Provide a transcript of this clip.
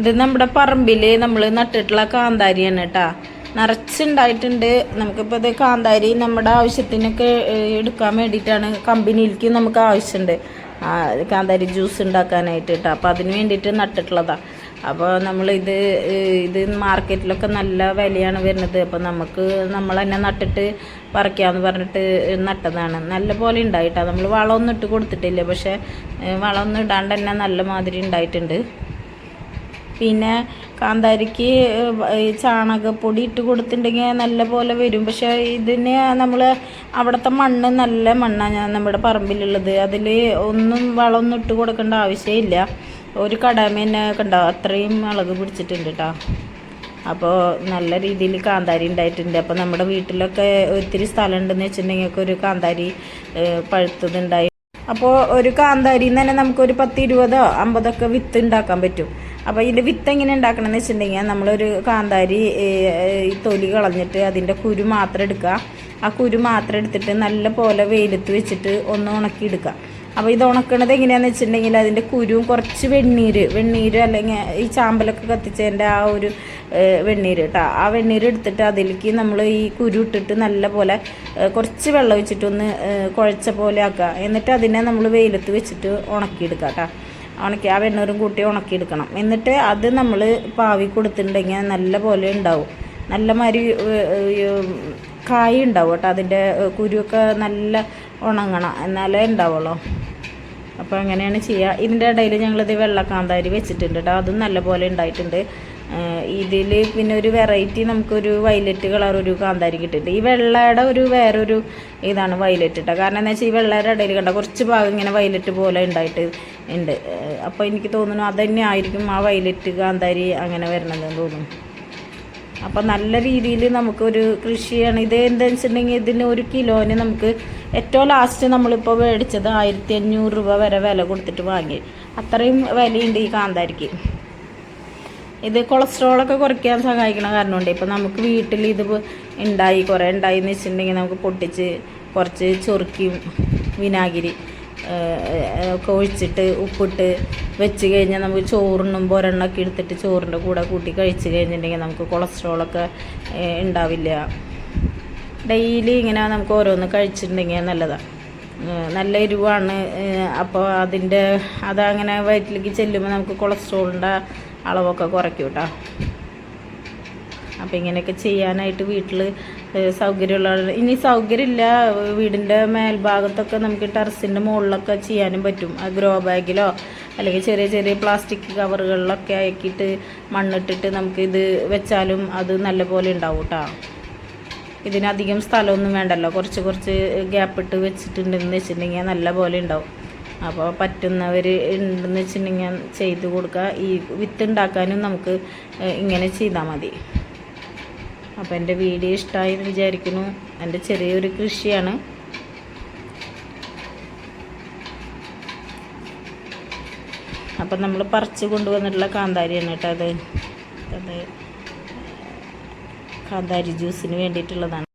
ഇത് നമ്മുടെ പറമ്പിൽ നമ്മൾ നട്ടിട്ടുള്ള കാന്താരിയാണ് കേട്ടാ. നിറച്ചുണ്ടായിട്ടുണ്ട്. നമുക്കിപ്പോൾ ഇത് കാന്താരി നമ്മുടെ ആവശ്യത്തിനൊക്കെ എടുക്കാൻ വേണ്ടിയിട്ടാണ് കമ്പനിയിലേക്ക് നമുക്ക് ആവശ്യമുണ്ട് കാന്താരി ജ്യൂസ് ഉണ്ടാക്കാനായിട്ട് കേട്ടോ. അപ്പോൾ അതിന് വേണ്ടിയിട്ട് നട്ടിട്ടുള്ളതാണ് അപ്പോൾ നമ്മൾ ഇത് ഇത് മാർക്കറ്റിലൊക്കെ നല്ല വിലയാണ് വരുന്നത്. അപ്പോൾ നമുക്ക് നമ്മൾ തന്നെ നട്ടിട്ട് പറിക്കാമെന്ന് പറഞ്ഞിട്ട് നട്ടതാണ്. നല്ല പോലെ ഉണ്ടായിട്ടാണ് നമ്മൾ വളമൊന്നും ഇട്ട് കൊടുത്തിട്ടില്ല. പക്ഷേ വളമൊന്നും ഇടാണ്ട് തന്നെ നല്ല മാതിരി ഉണ്ടായിട്ടുണ്ട്. പിന്നെ കാന്താരിക്ക് ചാണകപ്പൊടി ഇട്ട് കൊടുത്തിട്ടുണ്ടെങ്കിൽ നല്ല പോലെ വരും. പക്ഷെ ഇതിന് നമ്മൾ അവിടുത്തെ മണ്ണ് നല്ല മണ്ണാണ് ഞാൻ നമ്മുടെ പറമ്പിലുള്ളത്. അതിൽ ഒന്നും വളമൊന്നും ഇട്ട് കൊടുക്കേണ്ട ആവശ്യമില്ല. ഒരു കടമേനെ കണ്ടോ? അത്രയും അളക് പിടിച്ചിട്ടുണ്ട് കേട്ടോ അപ്പോൾ നല്ല രീതിയിൽ കാന്താരി ഉണ്ടായിട്ടുണ്ട്. അപ്പോൾ നമ്മുടെ വീട്ടിലൊക്കെ ഒത്തിരി സ്ഥലം ഉണ്ടെന്ന് വെച്ചിട്ടുണ്ടെങ്കിൽ ഒരു കാന്താരി പഴുത്തതുണ്ടായി അപ്പോൾ ഒരു കാന്താരിന്ന് തന്നെ നമുക്കൊരു പത്ത് ഇരുപതോ അമ്പതൊക്കെ വിത്ത് ഉണ്ടാക്കാൻ പറ്റും. അപ്പോൾ ഇതിന്റെ വിത്ത് എങ്ങനെ ഉണ്ടാക്കണമെന്ന് വെച്ചിട്ടുണ്ടെങ്കിൽ നമ്മളൊരു കാന്താരി തൊലി കളഞ്ഞിട്ട് അതിന്റെ കുരു മാത്രം എടുക്കുക. ആ കുരു മാത്രം എടുത്തിട്ട് നല്ല പോലെ വെയിലത്ത് വെച്ചിട്ട് ഒന്ന് ഉണക്കി എടുക്കുക. അപ്പോൾ ഇത് ഉണക്കണത് എങ്ങനെയാണെന്ന് വെച്ചിട്ടുണ്ടെങ്കിൽ അതിന്റെ കുരുവും കുറച്ച് വെണ്ണീര് വെണ്ണീര് അല്ലെങ്കിൽ ഈ ചാമ്പലൊക്കെ കത്തിച്ചതിന്റെ ആ ഒരു വെണ്ണീര് കേട്ടോ. ആ വെണ്ണീര് എടുത്തിട്ട് അതിലേക്ക് നമ്മൾ ഈ കുരു ഇട്ടിട്ട് നല്ല പോലെ കുറച്ച് വെള്ളം വെച്ചിട്ടൊന്ന് കുഴച്ച പോലെ ആക്കുക. എന്നിട്ട് അതിനെ നമ്മൾ വെയിലത്ത് വെച്ചിട്ട് ഉണക്കിയെടുക്കുക കേട്ടോ. ഉണക്കി ആ വെണ്ണൂരും കൂട്ടി ഉണക്കിയെടുക്കണം. എന്നിട്ട് അത് നമ്മൾ പാവി കൊടുത്തിട്ടുണ്ടെങ്കിൽ നല്ല പോലെ ഉണ്ടാവും. നല്ല മാതിരി കായ ഉണ്ടാവും കേട്ടോ. അതിന്റെ കുരുവൊക്കെ നല്ല ഉണങ്ങണം. എന്നാലേ ഉണ്ടാവുള്ളൂ. അപ്പോൾ അങ്ങനെയാണ് ചെയ്യുക ഇതിന്റെ ഇടയിൽ ഞങ്ങളിത് വെള്ളക്കാന്താരി വെച്ചിട്ടുണ്ട് കേട്ടോ. അതും നല്ല പോലെ ഉണ്ടായിട്ടുണ്ട്. ഇതിൽ പിന്നെ ഒരു വെറൈറ്റി നമുക്കൊരു വയലറ്റ് കളർ ഒരു കാന്താരി കിട്ടിയിട്ട് ഈ വെള്ളയുടെ ഒരു വേറൊരു ഇതാണ് വയലറ്റ് കേട്ടോ കാരണം എന്താ വെച്ചാൽ ഈ വെള്ളയുടെ ഇടയിൽ കണ്ട കുറച്ച് ഭാഗം ഇങ്ങനെ വയലറ്റ് പോലെ ഉണ്ടായിട്ട് ഉണ്ട് അപ്പോൾ എനിക്ക് തോന്നുന്നു അതന്നെ തന്നെ ആയിരിക്കും ആ വയലറ്റ് കാന്താരി അങ്ങനെ വരണതെന്ന് തോന്നുന്നു. അപ്പം നല്ല രീതിയിൽ നമുക്കൊരു കൃഷിയാണ്. ഇത് എന്താണെന്ന് വെച്ചിട്ടുണ്ടെങ്കിൽ ഇതിന് ഒരു കിലോന് നമുക്ക് ഏറ്റവും ലാസ്റ്റ് നമ്മളിപ്പോൾ മേടിച്ചത് ആയിരത്തി അഞ്ഞൂറ് രൂപ വരെ വില കൊടുത്തിട്ട് വാങ്ങി. അത്രയും വിലയുണ്ട് ഈ കാന്താരിക്ക്. ഇത് കൊളസ്ട്രോളൊക്കെ കുറയ്ക്കാൻ സഹായിക്കണ കാരണമുണ്ട്. ഇപ്പം നമുക്ക് വീട്ടിൽ ഇത് ഉണ്ടായി കുറേ ഉണ്ടായി എന്ന് വെച്ചിട്ടുണ്ടെങ്കിൽ നമുക്ക് പൊട്ടിച്ച് കുറച്ച് ചൊറുക്കിയും വിനാഗിരി ഒക്കെ ഒഴിച്ചിട്ട് ഉപ്പിട്ട് വെച്ച് കഴിഞ്ഞാൽ നമുക്ക് ചോറുണ്ണുമ്പോൾ ഒരെണ്ണമൊക്കെ എടുത്തിട്ട് ചോറിന്റെ കൂടെ കൂട്ടി കഴിച്ച് കഴിഞ്ഞിട്ടുണ്ടെങ്കിൽ നമുക്ക് കൊളസ്ട്രോളൊക്കെ ഉണ്ടാവില്ല ഡെയിലി ഇങ്ങനെ നമുക്ക് ഓരോന്ന് കഴിച്ചിട്ടുണ്ടെങ്കിൽ നല്ലതാണ് നല്ല എരിവാണ്. അപ്പോൾ അതിന്റെ അതങ്ങനെ വയറ്റിലേക്ക് ചെല്ലുമ്പോൾ നമുക്ക് കൊളസ്ട്രോളിന്റെ അളവൊക്കെ കുറയ്ക്കും കേട്ടോ അപ്പോൾ ഇങ്ങനെയൊക്കെ ചെയ്യാനായിട്ട് വീട്ടിൽ സൗകര്യമുള്ള ഇനി സൗകര്യമില്ല. വീടിന്റെ മേൽഭാഗത്തൊക്കെ നമുക്ക് ടെറസിന്റെ മുകളിലൊക്കെ ചെയ്യാനും പറ്റും. ഗ്രോ ബാഗിലോ അല്ലെങ്കിൽ ചെറിയ ചെറിയ പ്ലാസ്റ്റിക് കവറുകളിലൊക്കെ ആക്കിയിട്ട് മണ്ണിട്ടിട്ട് നമുക്കിത് വെച്ചാലും അത് നല്ലപോലെ ഉണ്ടാവും കേട്ടോ ഇതിനധികം സ്ഥലമൊന്നും വേണ്ടല്ലോ. കുറച്ച് കുറച്ച് ഗ്യാപ്പ് ഇട്ട് വെച്ചിട്ടുണ്ടെന്ന് വെച്ചിട്ടുണ്ടെങ്കിൽ നല്ല പോലെ ഉണ്ടാവും. അപ്പോൾ പറ്റുന്നവർ ഉണ്ടെന്ന് വെച്ചിട്ടുണ്ടെങ്കിൽ ചെയ്ത് കൊടുക്കുക. ഈ വിത്ത് ഉണ്ടാക്കാനും നമുക്ക് ഇങ്ങനെ ചെയ്താൽ മതി. അപ്പോൾ എന്റെ വീഡിയോ ഇഷ്ടമായി എന്ന് വിചാരിക്കുന്നു. എന്റെ ചെറിയൊരു കൃഷിയാണ്. അപ്പം നമ്മൾ പറിച്ച് കൊണ്ടുവന്നിട്ടുള്ള കാന്താരിയാണ് കേട്ടോ അത്. അത് കാന്താരി ജ്യൂസിന് വേണ്ടിയിട്ടുള്ളതാണ്.